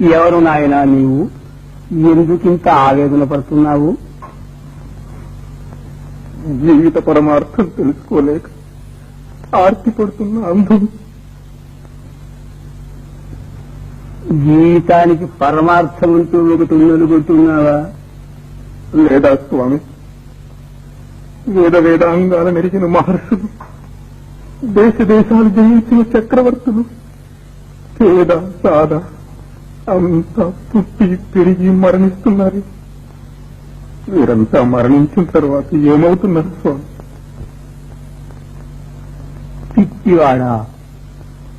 ఎవరు నాయనా నీవు? ఎందుకింత ఆవేదన పడుతున్నావు? జీవిత పరమార్థం తెలుసుకోలేక ఆర్తి పడుతున్న అందం. జీవితానికి పరమార్థం అంటూ ఒకటి ఉన్నలుగుతున్నావా లేదా స్వామి? వేద వేదాంగాల నెరిగిన మహర్షులు దేశ దేశాలు జయించిన చక్రవర్తులు పేద సాద అంతా పుట్టి పెరిగి మరణిస్తున్నారు. వీరంతా మరణించిన తర్వాత ఏమవుతున్నారు స్వామి? పిచ్చివాడా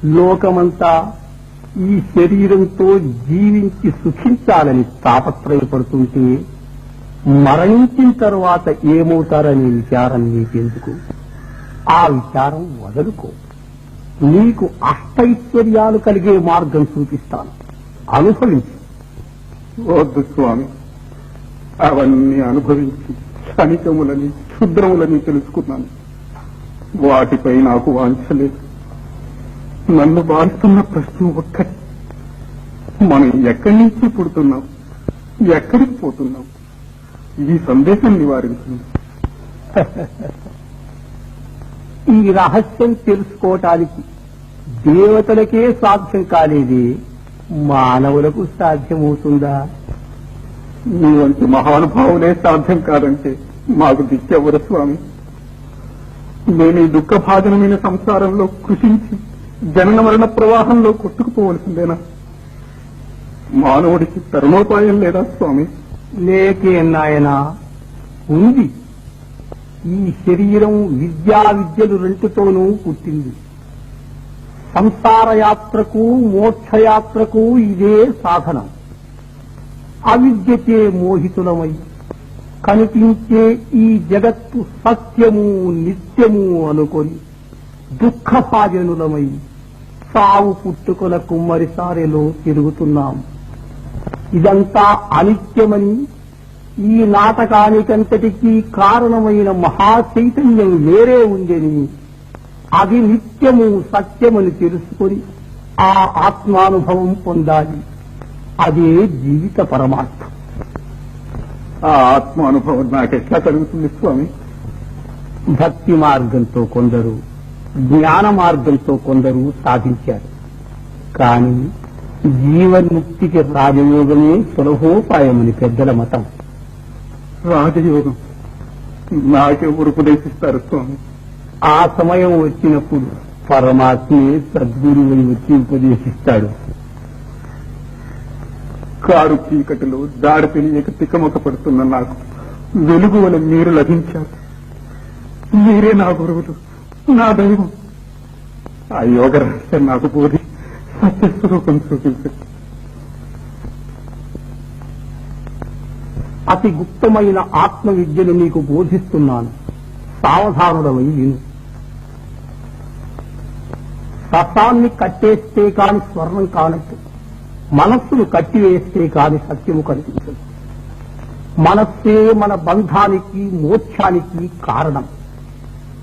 లోకమంతా ఈ శరీరంతో జీవించి సుఖించాలని తాపత్రయపడుతుంటే మరణించిన తర్వాత ఏమవుతారనే విచారం నీకెందుకు? ఆ విచారం వదులుకో. నీకు అష్టైశ్వర్యాలు కలిగే మార్గం చూపిస్తాను. అనుభవించు. వద్దు స్వామి అవన్నీ అనుభవించి క్షణికములని క్షుద్రములని తెలుసుకున్నాను. వాటిపై నాకు వాంఛలేదు నన్ను బాధిస్తున్న ప్రశ్న ఒక్కటి. మనం ఎక్కడి నుంచి పుడుతున్నాం? ఎక్కడికి పోతున్నాం? ఈ సందేశం నివారించింది ఈ రహస్యం తెలుసుకోవటానికి దేవతలకే సాధ్యం కాలేది మానవులకు సాధ్యమవుతుందా? నీ వంటి మహానుభావులే సాధ్యం కాదంటే మాకు దిక్కెవరు స్వామి. నేను ఈ దుఃఖభాజనమైన సంసారంలో కృషించి జనన మరణ ప్రవాహంలో కొట్టుకుపోవలసిందేనా? మానవుడికి తరుణోపాయం లేదా స్వామి? లేకే నాయనా. ఉంది. ఈ శరీరం విద్యా విద్యలు రెంటితోనూ పుట్టింది. సంసారయాత్రకు మోక్షయాత్రకు ఇదే సాధనం. అవిద్యచే మోహితులమై కనిపించే ఈ జగత్తు సత్యము నిత్యము అనుకొని దుఃఖపాజనులమై సావు పుట్టుకుల కుమ్మరిసారెలో తిరుగుతున్నాం. ఇదంతా అనిత్యమని ఈ నాటకానికంతటికీ కారణమైన మహాచైతన్యం వేరే ఉందని అది నిత్యము సత్యమని తెలుసుకొని ఆ ఆత్మానుభవం పొందాలి. అదే జీవిత పరమార్థం. ఆ ఆత్మానుభవం నాకెట్లా కలుగుతుంది స్వామి? భక్తి మార్గంతో కొందరు జ్ఞాన మార్గంతో కొందరు సాధించారు. కానీ జీవన్ముక్తికి రాజయోగమే సులభోపాయమని పెద్దల మతం. రాజయోగం. నాకెవరు ఉపదేశిస్తారు స్వామి? ఆ సమయం వచ్చినప్పుడు పరమాత్మే సద్గురువుని వచ్చి ఉపదేశిస్తాడు. కారు చీకటిలో దారి తెలియక తికమక పడుతున్న నాకు వెలుగు వల్ల మీరు లభించారు మీరే నా గురువులు నా దైవం. ఆ యోగ రహస్యం నాకు బోధి సత్యస్వరూపం చూపించండి. అతి గుప్తమైన ఆత్మ విద్యను నీకు బోధిస్తున్నాను. సావధానుడమై విను. రసాన్ని కట్టేస్తే కాని స్వర్ణం కానట్టు. మనస్సును కట్టివేస్తే కాని సత్యము కనిపించదు. మనస్సే మన బంధానికి మోక్షానికి కారణం.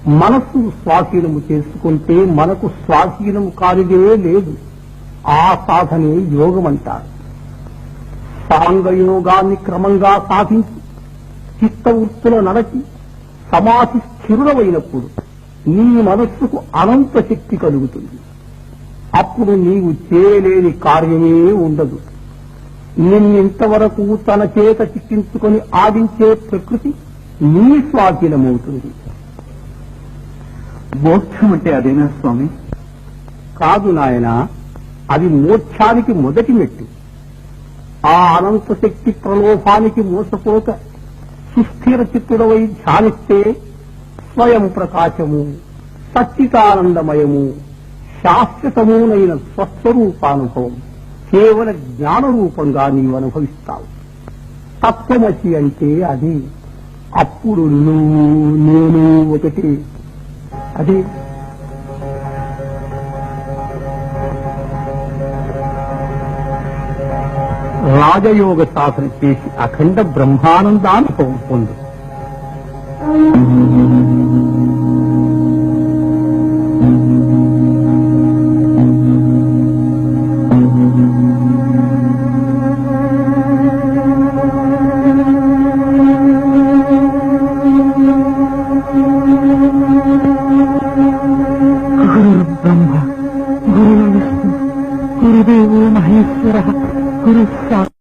మనస్సు స్వాధీనము చేసుకుంటే మనకు స్వాధీనము కానిదే లేదు. ఆ సాధనే యోగం అంటారు సాంగయోగాన్ని క్రమంగా సాధించి చిత్తవృత్తుల నడచి సమాధి స్థిరుడమైనప్పుడు నీ మనస్సుకు అనంత శక్తి కలుగుతుంది. అప్పుడు నీవు చేయలేని కార్యమే ఉండదు. నిన్నింతవరకు తన చేత చిక్కించుకొని ఆడించే ప్రకృతి నీ స్వాధీనమవుతుంది. మోక్షం అంటే అదేనా స్వామి? కాదు నాయన అది మోక్షానికి మొదటి మెట్టు. ఆ అనంత శక్తి ప్రలోభానికి మోసపోక సుస్థిర చిత్తుడవై ధ్యానిస్తే స్వయం ప్రకాశము సచ్చితానందమయము శాశ్వతమునైన స్వస్వరూపానుభవం కేవల జ్ఞానరూపంగా నీవు అనుభవిస్తావు. తత్వమసి అంటే అది అప్పుడు నువ్వు నేను ఒకటి. అది. రాజయోగ సాధన చేసి అఖండ బ్రహ్మానందానుభవం పొందు. गुरुदेवो महेश्वरः गुरुः